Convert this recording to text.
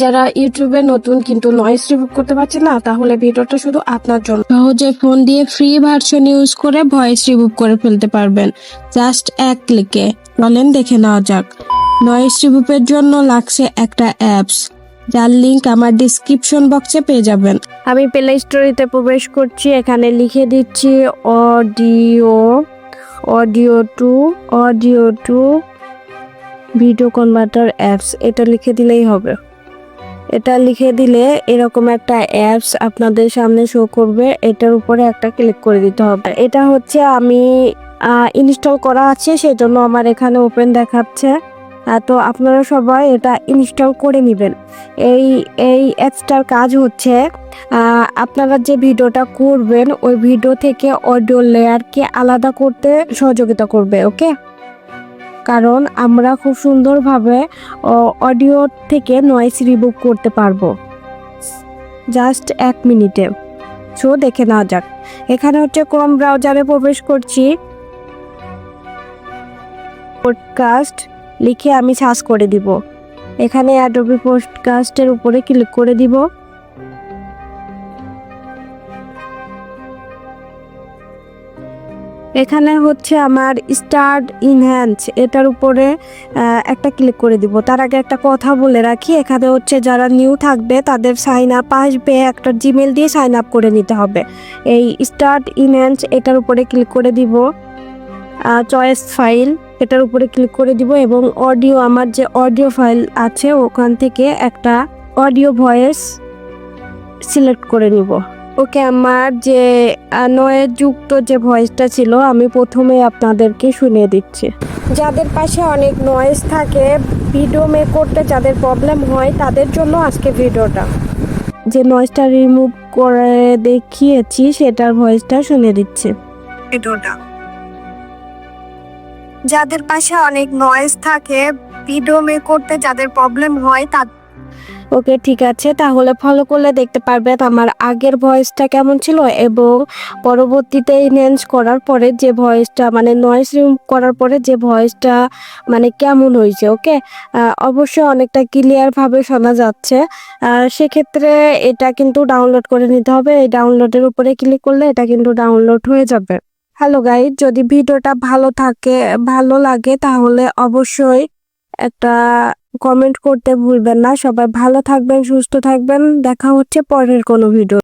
যারা ইউটিউবে নতুন কিন্তু নয়েস রিমুভ করতে পারছে না, তাহলে ভিডিওটা শুধু আপনার জন্য। সহজে ফোন দিয়ে ফ্রি ভার্সন ইউজ করে ভয়েস রিমুভ করে ফেলতে পারবেন। জাস্ট এক ক্লিকে চলেন দেখে নেওয়া যাক। নয়েস রিমুভের জন্য লাগছে একটা অ্যাপস যার লিংক আমার ডিসক্রিপশন বক্সে পেয়ে যাবেন। আমি প্লে স্টোরিতে প্রবেশ করছি, এখানে লিখে দিচ্ছি audio audio to audio to video converter apps এটা লিখে দিলেই হবে। এটা লিখে দিলে এরকম একটা অ্যাপস আপনাদের সামনে শো করবে। এটার উপরে একটা ক্লিক করে দিতে হবে। এটা হচ্ছে আমি ইনস্টল করা আছে, সেজন্য আমার এখানে ওপেন দেখাচ্ছে। তো আপনারা সবাই এটা ইনস্টল করে নেবেন। এই এই অ্যাপসটার কাজ হচ্ছে আপনারা যে ভিডিওটা করবেন, ওই ভিডিও থেকে অডিও লেয়ারকে আলাদা করতে সহযোগিতা করবে ওকে কারণ আমরা খুব সুন্দরভাবে অডিও থেকে নয়েস রিমুভ করতে পারব। জাস্ট এক মিনিটে। সো দেখে নেওয়া যাক। এখানে হচ্ছে ক্রোম ব্রাউজারে প্রবেশ করছি। পডকাস্ট লিখে আমি সার্চ করে দিব। এখানে অ্যাডোবি পডকাস্টের উপরে ক্লিক করে দিব। এখানে হচ্ছে আমার স্টার্ট ইনহ্যান্স, এটার উপরে একটা ক্লিক করে দিব। তার আগে একটা কথা বলে রাখি, এখানে হচ্ছে যারা নিউ থাকবে, তাদের সাইন আপ আসবে, একটা জিমেল দিয়ে সাইন আপ করে নিতে হবে। এই স্টার্ট ইনহ্যান্স, এটার উপরে ক্লিক করে দিব চয়েস ফাইল এটার উপরে ক্লিক করে দিব এবং অডিও আমার যে অডিও ফাইল আছে, ওখান থেকে একটা অডিও ভয়েস সিলেক্ট করে নিব। ওকে, আমার যে নয়ের যুক্ত যে ভয়েসটা ছিল, আমি প্রথমে আপনাদেরকে শুনিয়ে দিচ্ছি। যাদের পাশে অনেক নয়েজ থাকে ভিডিও মেক করতে যাদের প্রবলেম হয়, তাদের জন্য আজকে ভিডিওটা যে নয়েজটা রিমুভ করে দেখিয়েছি, সেটার ভয়েসটা শুনিয়ে দিচ্ছে। ভিডিওটা যাদের পাশে অনেক নয়েজ থাকে ভিডিও মেক করতে যাদের প্রবলেম হয় তা ওকে, ঠিক আছে, তাহলে ফলো করলে দেখতে পারবেন আমার আগের ভয়েসটা কেমন ছিল এবং পরবর্তীতে ইনহ্যান্স করার পরে যে ভয়েসটা মানে নয়েজ রিমুভ করার পরে যে ভয়েসটা মানে কেমন হয়েছে, ওকে? অবশ্যই অনেকটা ক্লিয়ারভাবে শোনা যাচ্ছে। সেক্ষেত্রে এটা কিন্তু ডাউনলোড করে নিতে হবে। এই ডাউনলোডের উপরে ক্লিক করলে এটা কিন্তু ডাউনলোড হয়ে যাবে। হ্যালো গাইড যদি ভিডিওটা ভালো থাকে, ভালো লাগে তাহলে অবশ্যই একটা কমেন্ট করতে ভুলবেন না। সবাই ভালো থাকবেন, সুস্থ থাকবেন। দেখা হচ্ছে পরের কোনো ভিডিও